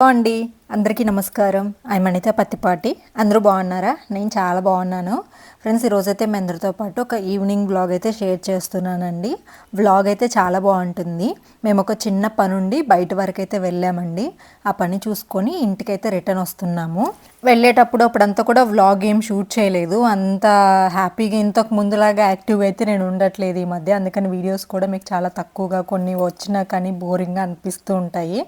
Hello అండి అందరికీ నమస్కారం. ఐ మణిత పత్తిపాటి అందరూ బాగున్నారా? నేను చాలా బాగున్నాను. ఫ్రెండ్స్ ఈరోజైతే మీ అందరితో పాటు ఒక ఈవినింగ్ బ్లాగ్ అయితే షేర్ చేస్తున్నానండి. బ్లాగ్ అయితే చాలా బాగుంటుంది. మేము ఒక చిన్న పని ఉండి బయట వరకు అయితే వెళ్ళామండి. ఆ పని చూసుకొని ఇంటికైతే రిటర్న్ వస్తున్నాము. వెళ్ళేటప్పుడు అప్పుడంతా కూడా వ్లాగ్ ఏం షూట్ చేయలేదు. అంత హ్యాపీగా ఇంతకు ముందులాగా యాక్టివ్ అయితే నేను ఉండట్లేదు ఈ మధ్య. అందుకని వీడియోస్ కూడా మీకు చాలా తక్కువగా కొన్ని వచ్చినా కానీ బోరింగ్గా అనిపిస్తూ ఉంటాయి.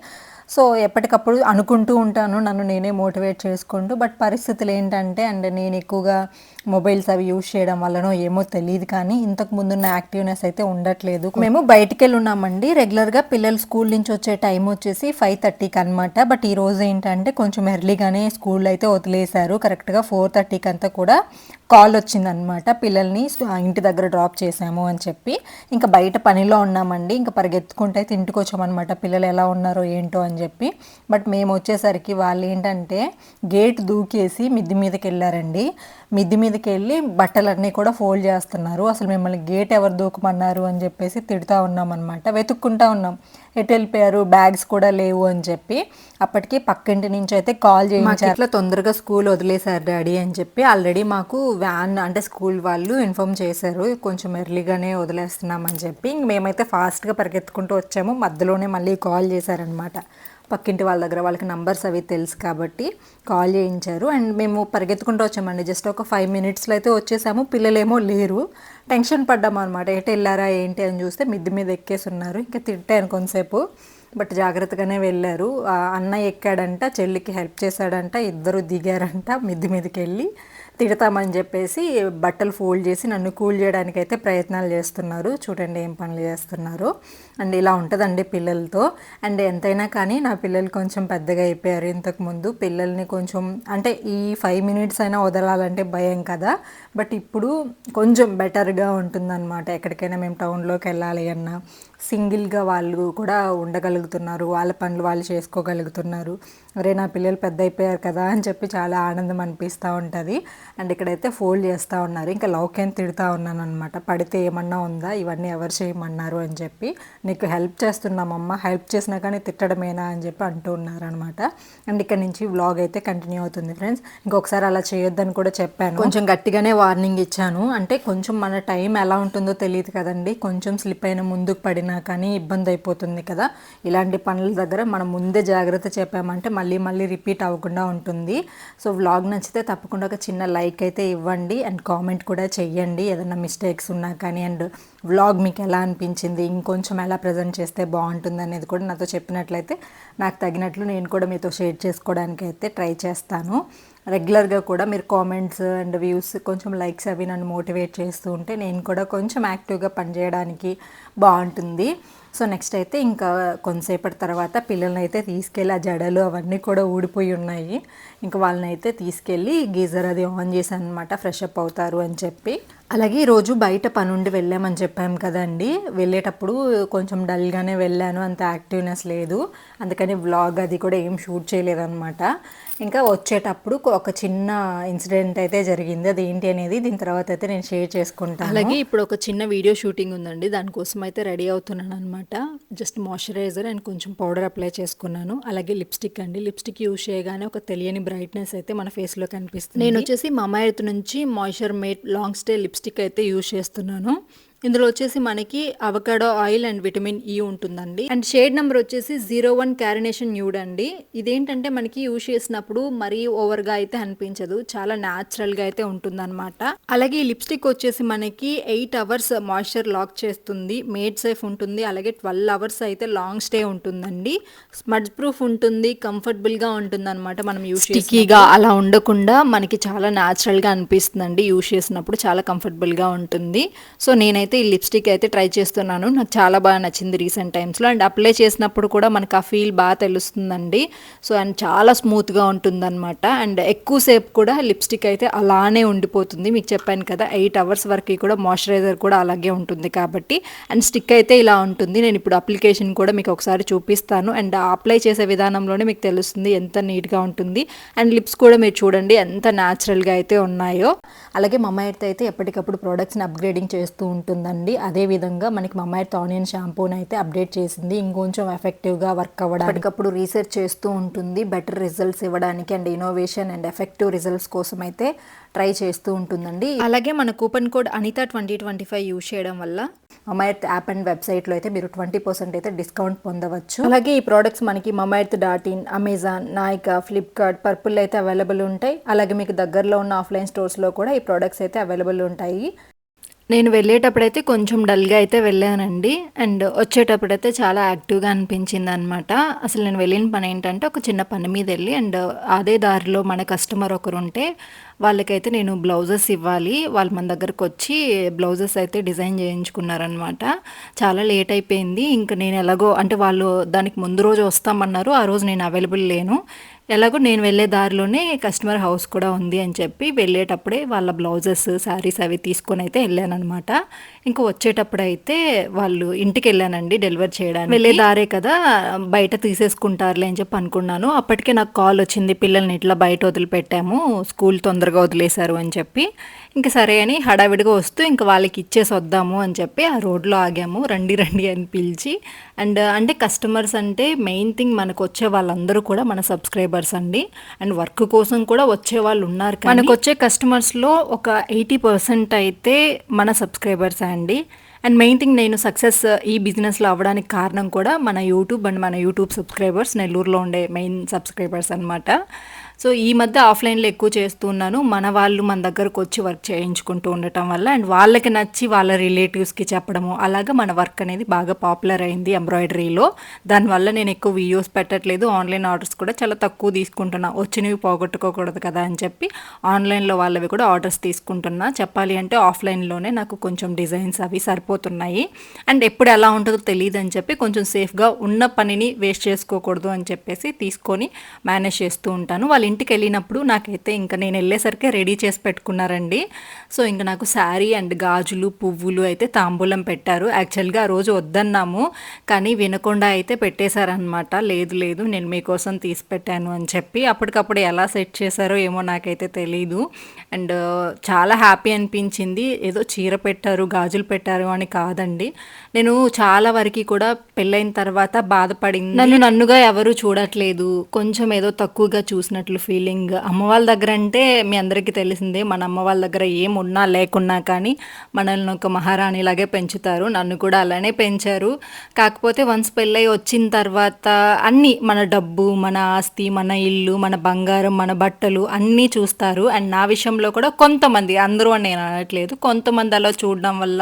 సో ఎప్పటికప్పుడు అనుకుంటూ ఉంటాను నన్ను నేనే మోటివేట్ చేసుకుంటూ బట్ పరిస్థితులు ఏంటంటే అండ్ నేను ఎక్కువగా మొబైల్స్ అవి యూజ్ చేయడం వల్లనో ఏమో తెలియదు కానీ ఇంతకు ముందున్న యాక్టివ్నెస్ అయితే ఉండట్లేదు. మేము బయటికి వెళ్ళి ఉన్నామండి రెగ్యులర్గా పిల్లలు స్కూల్ నుంచి వచ్చే టైం వచ్చేసి ఫైవ్ థర్టీకి అనమాట బట్ ఈ రోజు ఏంటంటే కొంచెం ఎర్లీగానే స్కూల్ అయితే వదిలేశారు. కరెక్ట్గా ఫోర్ థర్టీకి అంతా కూడా కాల్ వచ్చిందనమాట. పిల్లల్ని ఇంటి దగ్గర డ్రాప్ చేసాము అని చెప్పి. ఇంకా బయట పనిలో ఉన్నామండి. ఇంకా పరిగెత్తుకుంటే అయితే ఇంటికి వచ్చామన్నమాట పిల్లలు ఎలా ఉన్నారో ఏంటో అని చెప్పి. బట్ మేము వచ్చేసరికి వాళ్ళు ఏంటంటే గేట్ దూకేసి మిద్ది మీదకి వెళ్ళారండి. మిద్ది మీదకి వెళ్ళి బట్టలన్నీ కూడా ఫోల్డ్ చేస్తున్నారు. అసలు మిమ్మల్ని గేట్ ఎవరు దూకమన్నారు అని చెప్పేసి తిడుతూ ఉన్నాం అనమాట వెతుక్కుంటా ఉన్నాం. ఎటు వెళ్ళిపోయారు బ్యాగ్స్ కూడా లేవు అని చెప్పి అప్పటికి పక్కింటి నుంచి అయితే కాల్ చేయించారు. అట్లా తొందరగా స్కూల్ వదిలేశారు డాడీ అని చెప్పి ఆల్రెడీ మాకు వ్యాన్ అంటే స్కూల్ వాళ్ళు ఇన్ఫామ్ చేశారు కొంచెం ఎర్లీగానే వదిలేస్తున్నామని చెప్పి. ఇంక మేమైతే ఫాస్ట్గా పరిగెత్తుకుంటూ వచ్చాము. మధ్యలోనే మళ్ళీ కాల్ చేశారనమాట పక్కింటి వాళ్ళ దగ్గర వాళ్ళకి నంబర్స్ అవి తెలుసు కాబట్టి కాల్ చేయించారు. అండ్ మేము పరిగెత్తుకుంటూ వచ్చామండి. జస్ట్ ఒక ఫైవ్ మినిట్స్లో అయితే వచ్చేసాము. పిల్లలేమో లేరు. టెన్షన్ పడ్డాము అనమాట ఎటు వెళ్ళారా ఏంటి అని చూస్తే మిద్ది మీద ఎక్కేసి ఉన్నారు ఇంకా తిట్టాను కొంతసేపు. బట్ జాగ్రత్తగానే వెళ్ళారు. అన్నయ్య ఎక్కాడంట చెల్లికి హెల్ప్ చేశాడంట ఇద్దరు దిగారంట మిద్ది మీదకి వెళ్ళి. తిడతామని చెప్పేసి బట్టలు ఫోల్డ్ చేసి నన్ను కూల్ చేయడానికి అయితే ప్రయత్నాలు చేస్తున్నారు. చూడండి ఏం పనులు చేస్తున్నారు. అండ్ ఇలా ఉంటుందండి పిల్లలతో. అండ్ ఎంతైనా కానీ నా పిల్లలు కొంచెం పెద్దగా అయిపోయారు ఇంతకుముందు పిల్లల్ని కొంచెం అంటే ఈ ఫైవ్ మినిట్స్ అయినా వదలాలంటే భయం కదా. బట్ ఇప్పుడు కొంచెం బెటర్గా ఉంటుందన్నమాట. ఎక్కడికైనా మేము టౌన్లోకి వెళ్ళాలి అన్నా సింగిల్గా వాళ్ళు కూడా ఉండగలుగుతున్నారు. వాళ్ళ పనులు వాళ్ళు చేసుకోగలుగుతున్నారు. అరే నా పిల్లలు పెద్ద అయిపోయారు కదా అని చెప్పి చాలా ఆనందం అనిపిస్తూ ఉంటుంది. అండ్ ఇక్కడైతే ఫోల్డ్ చేస్తూ ఉన్నారు. ఇంకా లౌకేన్ తిడుతూ ఉన్నాను అనమాట పడితే ఏమన్నా ఉందా? ఇవన్నీ ఎవరు చేయమన్నారు? అని చెప్పి. నీకు హెల్ప్ చేస్తున్నామమ్మ. హెల్ప్ చేసినా కానీ తిట్టడమేనా? అని చెప్పి అంటూ ఉన్నారనమాట అండ్ ఇక్కడ నుంచి వ్లాగ్ అయితే కంటిన్యూ అవుతుంది ఫ్రెండ్స్. ఇంకొకసారి అలా చేయొద్దని కూడా చెప్పాను. కొంచెం గట్టిగానే వార్నింగ్ ఇచ్చాను. అంటే కొంచెం మన టైం ఎలా ఉంటుందో తెలియదు కదండి. కొంచెం స్లిప్ అయిన ముందుకు పడిన కానీ ఇబ్బంది అయిపోతుంది కదా. ఇలాంటి పనుల దగ్గర మనం ముందే జాగ్రత్త చెప్పామంటే మళ్ళీ మళ్ళీ రిపీట్ అవ్వకుండా ఉంటుంది. సో వ్లాగ్ నచ్చితే తప్పకుండా ఒక చిన్న లైక్ అయితే ఇవ్వండి. అండ్ కామెంట్ కూడా చెయ్యండి. ఏదైనా మిస్టేక్స్ ఉన్నా కానీ అండ్ వ్లాగ్ మీకు ఎలా అనిపించింది ఇంకొంచెం ఎలా ప్రజెంట్ చేస్తే బాగుంటుంది అనేది కూడా నాతో చెప్పినట్లయితే నాకు తగినట్లు నేను కూడా మీతో షేర్ చేసుకోవడానికి అయితే ట్రై చేస్తాను. రెగ్యులర్గా కూడా మీరు కామెంట్స్ అండ్ వ్యూస్ కొంచెం లైక్స్ అవి నన్ను మోటివేట్ చేస్తూ ఉంటే నేను కూడా కొంచెం యాక్టివ్గా పనిచేయడానికి బాగుంటుంది. సో నెక్స్ట్ అయితే ఇంకా కొంతసేపటి తర్వాత పిల్లల్ని అయితే తీసుకెళ్ళి ఆ జడలు అవన్నీ కూడా ఊడిపోయి ఉన్నాయి. ఇంకా వాళ్ళని అయితే తీసుకెళ్ళి గీజర్ అది ఆన్ చేశాను అనమాట ఫ్రెష్ అప్ అవుతారు అని చెప్పి. అలాగే ఈరోజు బయట పనుండి వెళ్ళామని చెప్పాము కదండి. వెళ్ళేటప్పుడు కొంచెం డల్గానే వెళ్ళాను అంత యాక్టివ్నెస్ లేదు. అందుకని వ్లాగ్ అది కూడా ఏం షూట్ చేయలేదన్నమాట. ఇంకా వచ్చేటప్పుడు ఒక చిన్న ఇన్సిడెంట్ అయితే జరిగింది. అది ఏంటి అనేది దీని తర్వాత అయితే నేను షేర్ చేసుకుంటాను. అలాగే ఇప్పుడు ఒక చిన్న వీడియో షూటింగ్ ఉందండి. దానికోసం అయితే రెడీ అవుతున్నాను అనమాట జస్ట్ మాయిశ్చరైజర్ అండ్ కొంచెం పౌడర్ అప్లై చేసుకున్నాను. అలాగే లిప్స్టిక్ అండి. లిప్స్టిక్ యూజ్ చేయగానే ఒక తెలియని బ్రైట్నెస్ అయితే మన ఫేస్లో కనిపిస్తుంది. నేను వచ్చేసి మమా ఎర్త్ నుంచి moisture matte long stay lipstick అయితే యూజ్ చేస్తున్నాను. ఇందులో వచ్చేసి మనకి avocado oil and vitamin E ఉంటుందండి. అండ్ షేడ్ నెంబర్ వచ్చేసి జీరో వన్ క్యారినేషన్ న్యూడ్ అండి. ఇదేంటంటే మనకి యూజ్ చేసినప్పుడు మరీ ఓవర్గా అయితే అనిపించదు. చాలా న్యాచురల్గా అయితే ఉంటుందన్నమాట. అలాగే ఈ లిప్స్టిక్ వచ్చేసి మనకి ఎయిట్ అవర్స్ మాయిశ్చర్ లాక్ చేస్తుంది. మేడ్ సేఫ్ ఉంటుంది. అలాగే ట్వెల్వ్ అవర్స్ అయితే లాంగ్ స్టే ఉంటుందండి. స్మడ్ ప్రూఫ్ ఉంటుంది. కంఫర్టబుల్గా ఉంటుందన్నమాట మనం యూజ్ స్టిక్కీగా అలా ఉండకుండా మనకి చాలా న్యాచురల్గా అనిపిస్తుందండి. యూజ్ చేసినప్పుడు చాలా కంఫర్టబుల్గా ఉంటుంది. సో నేనైతే ఈ లిప్స్టిక్ అయితే ట్రై చేస్తున్నాను. నాకు చాలా బాగా నచ్చింది రీసెంట్ టైమ్స్లో అండ్ అప్లై చేసినప్పుడు కూడా మనకు ఆ ఫీల్ బాగా తెలుస్తుందండి. సో అండ్ చాలా స్మూత్గా ఉంటుందన్నమాట. అండ్ ఎక్కువసేపు కూడా లిప్స్టిక్ అయితే అలానే ఉండిపోతుంది. మీకు చెప్పాను కదా ఎయిట్ అవర్స్ వరకు కూడా మాయిశ్చరైజర్ కూడా అలాగే ఉంటుంది కాబట్టి. అండ్ స్టిక్ అయితే ఇలా ఉంటుంది. నేను ఇప్పుడు అప్లికేషన్ కూడా మీకు ఒకసారి చూపిస్తాను. అండ్ అప్లై చేసే విధానంలోనే మీకు తెలుస్తుంది ఎంత నీట్గా ఉంటుంది. అండ్ లిప్స్ కూడా మీరు చూడండి ఎంత న్యాచురల్గా అయితే ఉన్నాయో. అలాగే మా అమ్మాయి అయితే ఎప్పటికప్పుడు ప్రోడక్ట్స్ని అప్గ్రేడింగ్ చేస్తూ ఉంటుంది. ఉందండి. అదే విధంగా మనకి మమ్మాయి ఆనియన్ షాంపూని అయితే అప్డేట్ చేసింది. ఇంకొంచెం ఎఫెక్టివ్గా వర్క్ అవ్వడానికి అప్పటికప్పుడు రీసెర్చ్ చేస్తూ ఉంటుంది. బెటర్ రిజల్ట్స్ ఇవ్వడానికి and innovation and effective results కోసం అయితే ట్రై చేస్తూ ఉంటుందండి. అలాగే మన coupon code Anita twenty twenty five use చేయడం వల్ల మమైర్త్ యాప్ అండ్ వెబ్సైట్లో అయితే మీరు ట్వంటీ పర్సెంట్ అయితే డిస్కౌంట్ పొందవచ్చు. అలాగే ఈ ప్రోడక్ట్స్ మనకి Mamaearth dot in Amazon Nykaa Flipkart Purplle అయితే అవైలబుల్ ఉంటాయి. అలాగే మీకు దగ్గరలో ఉన్న ఆఫ్లైన్ స్టోర్స్లో కూడా ఈ ప్రోడక్ట్స్ అయితే అవైలబుల్ ఉంటాయి. నేను వెళ్ళేటప్పుడైతే కొంచెం డల్గా అయితే వెళ్ళానండి. అండ్ వచ్చేటప్పుడైతే చాలా యాక్టివ్గా అనిపించింది అనమాట అసలు నేను వెళ్ళిన పని ఏంటంటే ఒక చిన్న పని మీద వెళ్ళి అండ్ అదే దారిలో మన కస్టమర్ ఒకరు ఉంటే వాళ్ళకైతే నేను బ్లౌజెస్ ఇవ్వాలి. వాళ్ళు మన దగ్గరకు వచ్చి బ్లౌజెస్ అయితే డిజైన్ చేయించుకున్నారనమాట చాలా లేట్ అయిపోయింది. ఇంకా నేను ఎలాగో అంటే వాళ్ళు దానికి ముందు రోజు వస్తామన్నారు. ఆ రోజు నేను అవైలబుల్ లేను. ఎలాగో నేను వెళ్ళే దారిలోనే కస్టమర్ హౌస్ కూడా ఉంది అని చెప్పి వెళ్ళేటప్పుడే వాళ్ళ బ్లౌజెస్ శారీస్ అవి తీసుకొని అయితే వెళ్ళాను అనమాట ఇంకా వచ్చేటప్పుడు అయితే వాళ్ళు ఇంటికి వెళ్ళానండి డెలివర్ చేయడానికి. వెళ్ళే దారే కదా బయట తీసేసుకుంటారులే అని చెప్పి అనుకున్నాను. అప్పటికే నాకు కాల్ వచ్చింది పిల్లల్ని ఇట్లా బయట వదిలిపెట్టాము స్కూల్ తొందరగా వదిలేశారు అని చెప్పి. ఇంకా సరే అని హడావిడిగా వస్తూ ఇంకా వాళ్ళకి ఇచ్చేసి వద్దాము అని చెప్పి ఆ రోడ్లో ఆగాము రండి రండి అని పిలిచి. అండ్ అంటే కస్టమర్స్ అంటే మెయిన్ థింగ్ మనకు వచ్చే వాళ్ళందరూ కూడా మన సబ్స్క్రైబర్ సబ్స్క్రైబర్స్ అండి. అండ్ వర్క్ కోసం కూడా వచ్చే వాళ్ళు ఉన్నారు మనకు వచ్చే కస్టమర్స్లో ఒక ఎయిటీ పర్సెంట్ అయితే మన సబ్స్క్రైబర్స్ అండి. అండ్ మెయిన్ థింగ్ నేను సక్సెస్ ఈ బిజినెస్లో అవ్వడానికి కారణం కూడా మన యూట్యూబ్ అండ్ మన యూట్యూబ్ సబ్స్క్రైబర్స్ నెల్లూరులో ఉండే మెయిన్ సబ్స్క్రైబర్స్ అనమాట సో ఈ మధ్య ఆఫ్లైన్లో ఎక్కువ చేస్తున్నాను మన వాళ్ళు మన దగ్గరకు వచ్చి వర్క్ చేయించుకుంటూ ఉండటం వల్ల అండ్ వాళ్ళకి నచ్చి వాళ్ళ రిలేటివ్స్కి చెప్పడము అలాగా మన వర్క్ అనేది బాగా పాపులర్ అయింది ఎంబ్రాయిడరీలో. దానివల్ల నేను ఎక్కువ వీడియోస్ పెట్టట్లేదు. ఆన్లైన్ ఆర్డర్స్ కూడా చాలా తక్కువ తీసుకుంటున్నా. వచ్చినవి పోగొట్టుకోకూడదు కదా అని చెప్పి ఆన్లైన్లో వాళ్ళవి కూడా ఆర్డర్స్ తీసుకుంటున్నా. చెప్పాలి అంటే ఆఫ్లైన్లోనే నాకు కొంచెం డిజైన్స్ అవి సరిపోతున్నాయి. అండ్ ఎప్పుడు ఎలా ఉంటుందో తెలియదు అని చెప్పి కొంచెం సేఫ్గా ఉన్న పనిని వేస్ట్ చేసుకోకూడదు అని చెప్పేసి తీసుకొని మేనేజ్ చేస్తూ ఉంటాను. వాళ్ళ ఇంటికి వెళ్ళినప్పుడు నాకైతే ఇంకా నేను వెళ్ళేసరికి రెడీ చేసి పెట్టుకున్నారండి. సో ఇంకా నాకు శారీ అండ్ గాజులు పువ్వులు అయితే తాంబూలం పెట్టారు. యాక్చువల్గా ఆ రోజు వద్దన్నాము కానీ వినకుండా అయితే పెట్టేశారనమాట లేదు లేదు నేను మీకోసం తీసి పెట్టాను అని చెప్పి అప్పటికప్పుడు ఎలా సెట్ చేశారో ఏమో నాకైతే తెలీదు. అండ్ చాలా హ్యాపీ అనిపించింది. ఏదో చీర పెట్టారు గాజులు పెట్టారు అని కాదండి. నేను చాలా వరకు కూడా పెళ్ళైన తర్వాత బాధపడింది. నన్ను నన్నుగా ఎవరు చూడట్లేదు. కొంచెం ఏదో తక్కువగా చూసినట్లు ఫీలింగ్ అమ్మ వాళ్ళ దగ్గర అంటే మీ అందరికీ తెలిసిందే మన అమ్మ వాళ్ళ దగ్గర ఏమున్నా లేకున్నా కానీ మనల్ని ఒక మహారాణిలాగే పెంచుతారు. నన్ను కూడా అలానే పెంచారు. కాకపోతే వన్స్ పెళ్ళై వచ్చిన తర్వాత అన్నీ మన డబ్బు మన ఆస్తి మన ఇల్లు మన బంగారం మన బట్టలు అన్నీ చూస్తారు. అండ్ నా విషయంలో కూడా కొంతమంది అందరూ అని నేను అనట్లేదు కొంతమంది అలా చూడడం వల్ల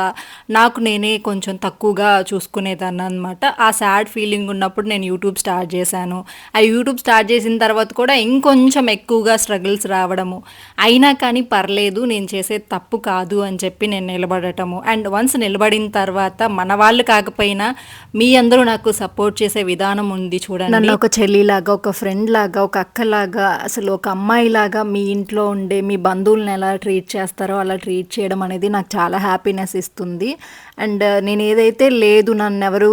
నాకు నేనే కొంచెం తక్కువగా చూసుకునేదాన్ని అనమాట ఆ సాడ్ ఫీలింగ్ ఉన్నప్పుడు నేను యూట్యూబ్ స్టార్ట్ చేశాను. ఆ యూట్యూబ్ స్టార్ట్ చేసిన తర్వాత కూడా ఇంకొంచెం కొంచెం ఎక్కువగా స్ట్రగుల్స్ రావడము. అయినా కానీ పర్లేదు నేను చేసే తప్పు కాదు అని చెప్పి నేను నిలబడటము. అండ్ వన్స్ నిలబడిన తర్వాత మన వాళ్ళు కాకపోయినా మీ అందరూ నాకు సపోర్ట్ చేసే విధానం ఉంది చూడండి. నన్ను ఒక చెల్లిలాగా ఒక ఫ్రెండ్ లాగా ఒక అక్కలాగా అసలు ఒక అమ్మాయిలాగా మీ ఇంట్లో ఉండే మీ బంధువులను ఎలా ట్రీట్ చేస్తారో అలా ట్రీట్ చేయడం అనేది నాకు చాలా హ్యాపీనెస్ ఇస్తుంది. అండ్ uh, నేను ఏదైతే లేదు నన్ను ఎవరు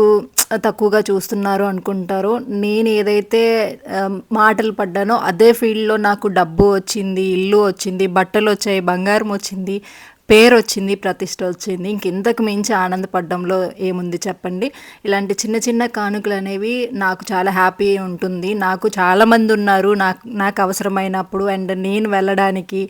తక్కువగా చూస్తున్నారు అనుకుంటారో నేను ఏదైతే um, మాటలు పడ్డానో అదే ఫీల్డ్లో నాకు డబ్బు వచ్చింది ఇల్లు వచ్చింది బట్టలు వచ్చాయి బంగారం వచ్చింది పేరు వచ్చింది ప్రతిష్ట వచ్చింది. ఇంకెంతకు మించి ఆనందపడడంలో ఏముంది చెప్పండి? ఇలాంటి చిన్న చిన్న కానుకలు అనేవి నాకు చాలా హ్యాపీ ఉంటుంది. నాకు చాలామంది ఉన్నారు నాకు నాకు అవసరమైనప్పుడు అండ్ నేను వెళ్ళడానికి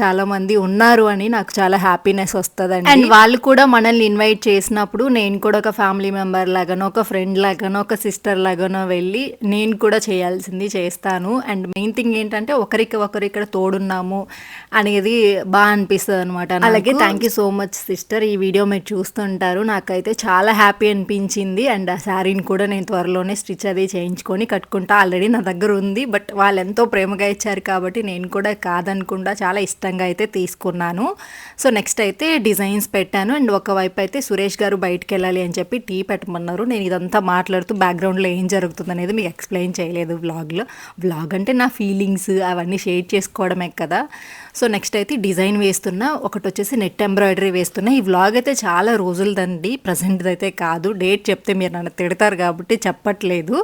చాలామంది ఉన్నారు అని నాకు చాలా హ్యాపీనెస్ వస్తుందండి. అండ్ వాళ్ళు కూడా మనల్ని ఇన్వైట్ చేసినప్పుడు నేను కూడా ఒక ఫ్యామిలీ మెంబర్ లాగానో ఒక ఫ్రెండ్ లాగానో ఒక సిస్టర్ లాగానో వెళ్ళి నేను కూడా చేయాల్సింది చేస్తాను. అండ్ మెయిన్ థింగ్ ఏంటంటే ఒకరికి ఒకరు ఇక్కడ తోడున్నాము అనేది బాగా అనిపిస్తుంది అనమాట అలాగే thank you so much sister ఈ వీడియో మీరు చూస్తుంటారు. నాకైతే చాలా హ్యాపీ అనిపించింది. అండ్ ఆ శారీని కూడా నేను త్వరలోనే స్టిచ్ అది చేయించుకొని కట్టుకుంటా. ఆల్రెడీ నా దగ్గర ఉంది. బట్ వాళ్ళు ఎంతో ప్రేమగా ఇచ్చారు కాబట్టి నేను కూడా కాదనకుండా చాలా ఇష్టంగా అయితే తీసుకున్నాను. సో నెక్స్ట్ అయితే డిజైన్స్ పెట్టాను. అండ్ ఒకవైపు అయితే సురేష్ గారు బయటకు వెళ్ళాలి అని చెప్పి టీ పెట్టమన్నారు. నేను ఇదంతా మాట్లాడుతూ బ్యాక్గ్రౌండ్లో ఏం జరుగుతుంది అనేది మీకు ఎక్స్ప్లెయిన్ చేయలేదు వ్లాగ్లో వ్లాగ్ అంటే నా ఫీలింగ్స్ అవన్నీ షేర్ చేసుకోవడమే కదా. సో నెక్స్ట్ అయితే డిజైన్ వేస్తున్నా. ఒకటి వచ్చేసి వచ్చేసి నెట్ ఎంబ్రాయిడరీ వేస్తున్నా. ఈ వ్లాగ్ అయితే చాలా రోజులదండి. ప్రజెంట్ అయితే కాదు. డేట్ చెప్తే మీరు నన్ను తిడతారు కాబట్టి చెప్పట్లేదు.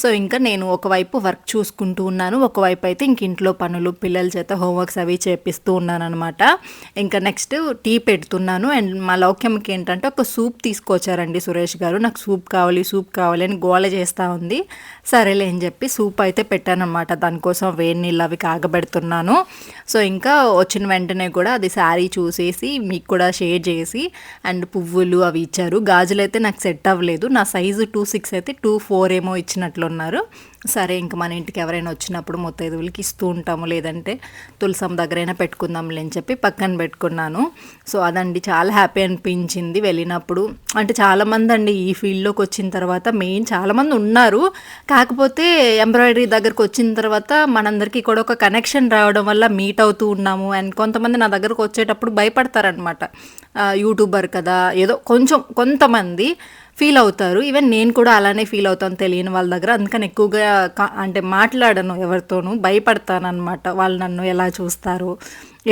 సో ఇంకా నేను ఒకవైపు వర్క్ చూసుకుంటూ ఉన్నాను. ఒకవైపు అయితే ఇంక ఇంట్లో పనులు పిల్లల చేత హోంవర్క్స్ అవి చేపిస్తూ ఉన్నాను అనమాట ఇంకా నెక్స్ట్ టీ పెడుతున్నాను. అండ్ మా లౌక్యంకి ఏంటంటే ఒక సూప్ తీసుకొచ్చారండి సురేష్ గారు. నాకు సూప్ కావాలి సూప్ కావాలి అని గోల చేస్తూ ఉంది. సరేలే అని చెప్పి సూప్ అయితే పెట్టానమాట దానికోసం వేడి నీళ్ళు అవి కాగబెడుతున్నాను. సో ఇంకా వచ్చిన వెంటనే కూడా అది శారీ చేసి మీకు కూడా షేర్ చేసి అండ్ పువ్వులు అవి ఇచ్చారు. గాజులు అయితే నాకు సెట్ అవ్వలేదు. నా సైజు టూ సిక్స్ అయితే టూ ఫోర్ ఏమో ఇచ్చినట్లున్నారు. సరే ఇంక మన ఇంటికి ఎవరైనా వచ్చినప్పుడు ముత్తైదువులకి ఇస్తూ ఉంటాము. లేదంటే తులసం దగ్గరైనా పెట్టుకుందాంలే అని చెప్పి పక్కన పెట్టుకున్నాను. సో అదండి చాలా హ్యాపీ అనిపించింది వెళ్ళినప్పుడు. అంటే చాలామంది అండి ఈ ఫీల్డ్లోకి వచ్చిన తర్వాత మెయిన్ చాలామంది ఉన్నారు. కాకపోతే ఎంబ్రాయిడరీ దగ్గరకు వచ్చిన తర్వాత మనందరికీ కూడా ఒక కనెక్షన్ రావడం వల్ల మీట్ అవుతూ ఉన్నాము. అండ్ కొంతమంది నా దగ్గరకు వచ్చేటప్పుడు భయపడతారనమాట. యూట్యూబర్ కదా ఏదో కొంచెం కొంతమంది. ఫీల్ అవుతారు. ఈవెన్ నేను కూడా అలానే ఫీల్ అవుతాను తెలియని వాళ్ళ దగ్గర. అందుకని ఎక్కువగా కా- అంటే మాట్లాడను ఎవరితోనూ. భయపడతాను అనమాట వాళ్ళు నన్ను ఎలా చూస్తారు?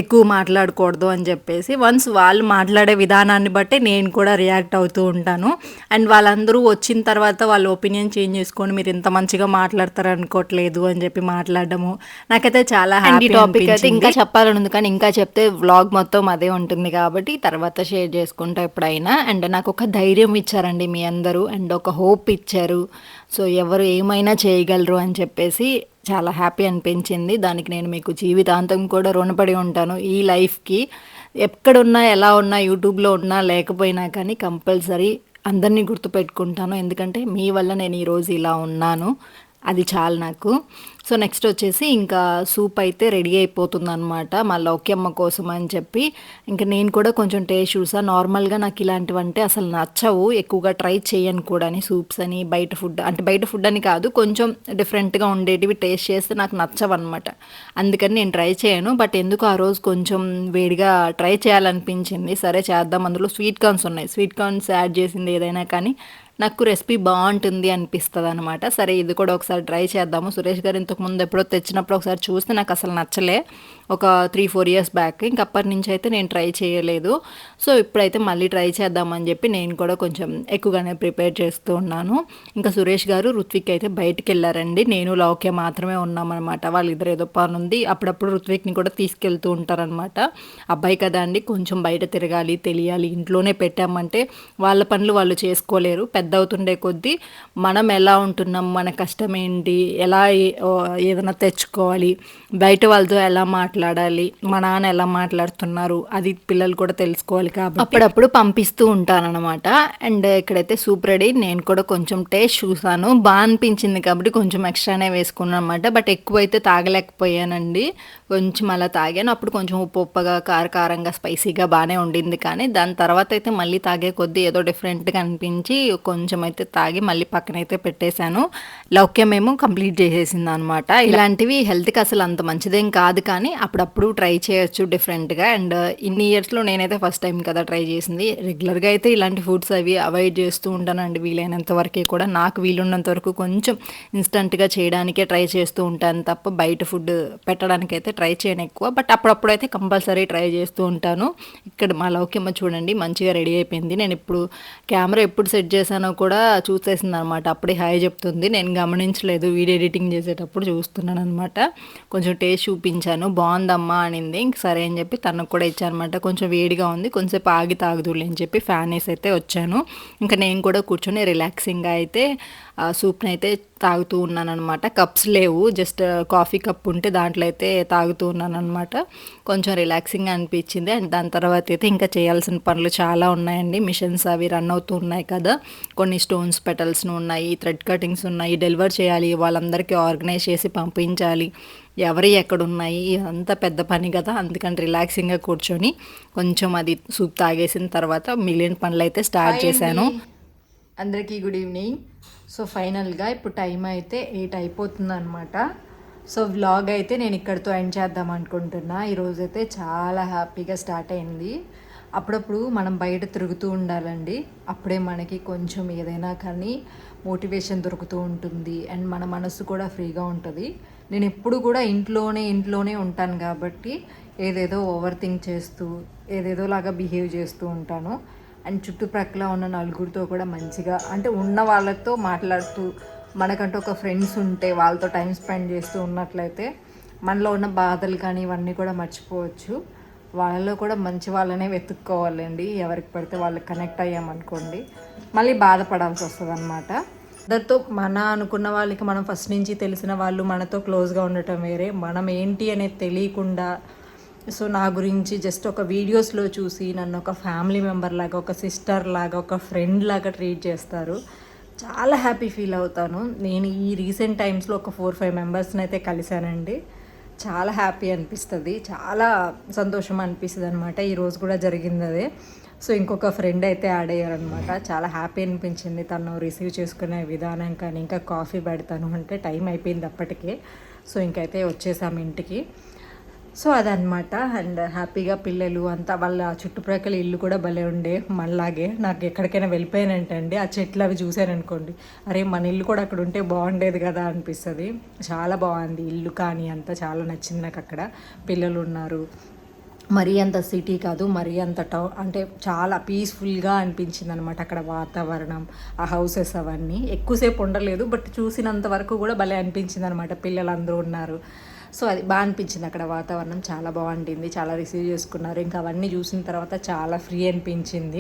ఎక్కువ మాట్లాడకూడదు అని చెప్పేసి వన్స్ వాళ్ళు మాట్లాడే విధానాన్ని బట్టి నేను కూడా రియాక్ట్ అవుతూ ఉంటాను. అండ్ వాళ్ళందరూ వచ్చిన తర్వాత వాళ్ళ ఒపీనియన్ చేంజ్ చేసుకొని మీరు ఇంత మంచిగా మాట్లాడతారు అనుకోవట్లేదు అని చెప్పి మాట్లాడడము నాకైతే చాలా హ్యాపీ టాపిక్ అయితే ఇంకా చెప్పాలని ఉంది. కానీ ఇంకా చెప్తే వ్లాగ్ మొత్తం అదే ఉంటుంది కాబట్టి తర్వాత షేర్ చేసుకుంటా ఎప్పుడైనా. అండ్ నాకు ఒక ధైర్యం ఇచ్చారండి మీ అందరూ. అండ్ ఒక హోప్ ఇచ్చారు. సో ఎవరు ఏమైనా చేయగలరు అని చెప్పేసి చాలా హ్యాపీ అనిపించింది. దానికి నేను మీకు జీవితాంతం కూడా రుణపడి ఉంటాను. ఈ లైఫ్కి ఎక్కడున్నా ఎలా ఉన్నా యూట్యూబ్లో ఉన్నా లేకపోయినా కానీ కంపల్సరీ అందరినీ గుర్తుపెట్టుకుంటాను. ఎందుకంటే మీ వల్ల నేను ఈరోజు ఇలా ఉన్నాను. అది చాలు నాకు. సో నెక్స్ట్ వచ్చేసి ఇంకా సూప్ అయితే రెడీ అయిపోతుంది అనమాట మా లౌక్యమ్మ కోసం అని చెప్పి. ఇంకా నేను కూడా కొంచెం టేస్ట్ చూసా. నార్మల్గా నాకు ఇలాంటివంటే అసలు నచ్చవు. ఎక్కువగా ట్రై చేయను కూడా అని సూప్స్ అని బయట ఫుడ్ అంటే బయట ఫుడ్ అని కాదు కొంచెం డిఫరెంట్గా ఉండేటివి టేస్ట్ చేస్తే నాకు నచ్చవు అనమాట అందుకని నేను ట్రై చేయను. బట్ ఎందుకు ఆ రోజు కొంచెం వేడిగా ట్రై చేయాలనిపించింది. సరే చేద్దాం. అందులో స్వీట్ కార్న్స్ ఉన్నాయి. స్వీట్ కార్న్స్ యాడ్ చేసింది ఏదైనా కానీ నాకు రెసిపీ బాగుంటుంది అనిపిస్తుంది అనమాట సరే ఇది కూడా ఒకసారి ట్రై చేద్దాము. సురేష్ గారు ఇంతకు ముందు ఎప్పుడో తెచ్చినప్పుడు ఒకసారి చూస్తే నాకు అసలు నచ్చలే. ఒక త్రీ ఫోర్ ఇయర్స్ బ్యాక్. ఇంకప్పటి నుంచి అయితే నేను ట్రై చేయలేదు. సో ఇప్పుడైతే మళ్ళీ ట్రై చేద్దామని చెప్పి నేను కూడా కొంచెం ఎక్కువగానే ప్రిపేర్ చేస్తూ ఉన్నాను. ఇంకా సురేష్ గారు రుత్విక్ అయితే బయటికి వెళ్ళారండి. నేను లౌక్య మాత్రమే ఉన్నామన్నమాట. వాళ్ళిద్దరు ఏదో పని ఉంది. అప్పుడప్పుడు రుత్విక్ని కూడా తీసుకెళ్తూ ఉంటారనమాట అబ్బాయి కదా అండి. కొంచెం బయట తిరగాలి తెలియాలి. ఇంట్లోనే పెట్టామంటే వాళ్ళ పనులు వాళ్ళు చేసుకోలేరు. పెద్ద అవుతుండే కొద్దీ మనం ఎలా ఉంటున్నాం మన కష్టం ఏంటి ఎలా ఓ ఏదైనా తెచ్చుకోవాలి బయట వాళ్ళతో ఎలా మాట్లాడాలి? మా నాన్న ఎలా మాట్లాడుతున్నారు? అది పిల్లలు కూడా తెలుసుకోవాలి కాబట్టి. అప్పుడప్పుడు పంపిస్తూ ఉంటానన్నమాట. అండ్ ఇక్కడైతే సూప్ రెడీ. నేను కూడా కొంచెం టేస్ట్ చూసాను. బాగా అనిపించింది కాబట్టి కొంచెం ఎక్స్ట్రానే వేసుకున్నాను అనమాట బట్ ఎక్కువైతే తాగలేకపోయానండి. కొంచెం అలా తాగాను. అప్పుడు కొంచెం ఉప్పు ఉప్పగా కార కారంగా స్పైసీగా బాగానే ఉండింది కానీ దాని తర్వాత అయితే మళ్ళీ తాగే కొద్దీ ఏదో డిఫరెంట్గా అనిపించి కొంచెం అయితే తాగి మళ్ళీ పక్కనైతే పెట్టేశాను. లౌక్యమేమో కంప్లీట్ చేసేసింది అనమాట ఇలాంటివి హెల్త్కి అసలు అంత మంచిదేం కాదు కానీ అప్పుడప్పుడు ట్రై చేయొచ్చు డిఫరెంట్గా అండ్ ఇన్ని ఇయర్స్లో నేనైతే ఫస్ట్ టైం కదా ట్రై చేసింది. రెగ్యులర్గా అయితే ఇలాంటి ఫుడ్స్ అవి అవాయిడ్ చేస్తూ ఉంటానండి. వీలైనంత వరకు కూడా నాకు వీలున్నంత వరకు కొంచెం ఇన్స్టంట్గా చేయడానికే ట్రై చేస్తూ ఉంటాను తప్ప బయట ఫుడ్ పెట్టడానికి అయితే ట్రై చేయను ఎక్కువ. బట్ అప్పుడప్పుడు అయితే కంపల్సరీ ట్రై చేస్తూ ఉంటాను. ఇక్కడ మా లౌక్యమ్మ చూడండి మంచిగా రెడీ అయిపోయింది. నేను ఇప్పుడు కెమెరా ఎప్పుడు సెట్ చేశానో కూడా చూసేసింది అనమాట అప్పుడే హాయ్ చెప్తుంది. నేను గమనించలేదు వీడియో ఎడిటింగ్ చేసేటప్పుడు చూస్తున్నాను అనమాట కొంచెం కొంచెం టేస్ట్ చూపించాను. బాగుందమ్మా అనింది. ఇంక సరే అని చెప్పి తనకు కూడా ఇచ్చానమాట. కొంచెం వేడిగా ఉంది. కొంచెంసేపు ఆగి తాగుదులే అని చెప్పి ఫ్యాన్ వేసి అయితే వచ్చాను. ఇంకా నేను కూడా కూర్చొని రిలాక్సింగ్గా అయితే సూప్ని అయితే తాగుతూ ఉన్నాను అనమాట కప్స్ లేవు. జస్ట్ కాఫీ కప్ ఉంటే దాంట్లో అయితే తాగుతూ ఉన్నాను అనమాట కొంచెం రిలాక్సింగ్ అనిపించింది. అండ్ దాని తర్వాత అయితే ఇంకా చేయాల్సిన పనులు చాలా ఉన్నాయండి. మిషన్స్ అవి రన్ అవుతూ ఉన్నాయి కదా. కొన్ని స్టోన్స్ పెటల్స్ ఉన్నాయి థ్రెడ్ కటింగ్స్ ఉన్నాయి. డెలివర్ చేయాలి. వాళ్ళందరికీ ఆర్గనైజ్ చేసి పంపించాలి. ఎవరి ఎక్కడున్నాయి? ఇదంతా పెద్ద పని కదా. అందుకని రిలాక్సింగ్గా కూర్చొని కొంచెం అది సూప్ తాగేసిన తర్వాత మిలియన్ పనులు అయితే స్టార్ట్ చేశాను. అందరికీ గుడ్ ఈవినింగ్. సో ఫైనల్గా ఇప్పుడు టైం అయితే ఎయిట్ అయిపోతుంది అనమాట సో వ్లాగ్ అయితే నేను ఇక్కడితో ఎండ్ చేద్దాం అనుకుంటున్నా. ఈరోజు అయితే చాలా హ్యాపీగా స్టార్ట్ అయింది. అప్పుడప్పుడు మనం బయట తిరుగుతూ ఉండాలండి. అప్పుడే మనకి కొంచెం ఏదైనా కానీ మోటివేషన్ దొరుకుతూ ఉంటుంది. అండ్ మన మనసు కూడా ఫ్రీగా ఉంటుంది. నేను ఎప్పుడు కూడా ఇంట్లోనే ఇంట్లోనే ఉంటాను కాబట్టి ఏదేదో ఓవర్ థింక్ చేస్తూ ఏదేదో లాగా బిహేవ్ చేస్తూ ఉంటాను. అండ్ చుట్టుప్రక్కల ఉన్న నలుగురితో కూడా మంచిగా అంటే ఉన్న వాళ్ళతో మాట్లాడుతూ మనకంటూ ఒక ఫ్రెండ్స్ ఉంటే వాళ్ళతో టైం స్పెండ్ చేస్తూ ఉన్నట్లయితే మనలో ఉన్న బాధలు కానీ ఇవన్నీ కూడా మర్చిపోవచ్చు. వాళ్ళలో కూడా మంచి వాళ్ళనే వెతుక్కోవాలండి. ఎవరికి పడితే వాళ్ళకి కనెక్ట్ అయ్యామనుకోండి. మళ్ళీ బాధపడాల్సి వస్తుంది అనమాట అందరితో మన అనుకున్న వాళ్ళకి మనం ఫస్ట్ నుంచి తెలిసిన వాళ్ళు మనతో క్లోజ్గా ఉండటం వేరే. మనం ఏంటి అనేది తెలియకుండా సో నా గురించి జస్ట్ ఒక వీడియోస్లో చూసి నన్ను ఒక ఫ్యామిలీ మెంబర్ లాగా ఒక సిస్టర్ లాగా ఒక ఫ్రెండ్ లాగా ట్రీట్ చేస్తారు. చాలా హ్యాపీ ఫీల్ అవుతాను. నేను ఈ రీసెంట్ టైమ్స్లో ఒక ఫోర్ ఫైవ్ మెంబర్స్ని అయితే కలిశానండి. చాలా హ్యాపీ అనిపిస్తుంది. చాలా సంతోషం అనిపిస్తుంది అనమాట ఈరోజు కూడా జరిగింది అదే. సో ఇంకొక ఫ్రెండ్ అయితే యాడ్ అయ్యారనమాట చాలా హ్యాపీ అనిపించింది తను రిసీవ్ చేసుకునే విధానం కానీ ఇంకా కాఫీ పెడతాను అంటే టైం అయిపోయింది అప్పటికే. సో ఇంకైతే వచ్చేసాము ఇంటికి. సో అదనమాట అండ్ హ్యాపీగా పిల్లలు అంతా వాళ్ళ చుట్టుప్రక్కల ఇల్లు కూడా భలే ఉండే మనలాగే. నాకు ఎక్కడికైనా వెళ్ళిపోయానంటండి. ఆ చెట్లు అవి చూశాననుకోండి అరే మన ఇల్లు కూడా అక్కడ ఉంటే బాగుండేది కదా అనిపిస్తుంది. చాలా బాగుంది. ఇల్లు కానీ అంతా చాలా నచ్చింది నాకు అక్కడ పిల్లలు ఉన్నారు. మరీ అంత సిటీ కాదు మరీ అంత టౌన్ అంటే చాలా పీస్ఫుల్గా అనిపించింది అనమాట అక్కడ వాతావరణం ఆ హౌసెస్ అవన్నీ. ఎక్కువసేపు ఉండలేదు బట్ చూసినంత వరకు కూడా భలే అనిపించింది అనమాట పిల్లలు అందరూ ఉన్నారు. సో అది బాగా అనిపించింది అక్కడ వాతావరణం. చాలా బాగుంటుంది చాలా రిసీవ్ చేసుకున్నారు. ఇంకా అవన్నీ చూసిన తర్వాత చాలా ఫ్రీ అనిపించింది.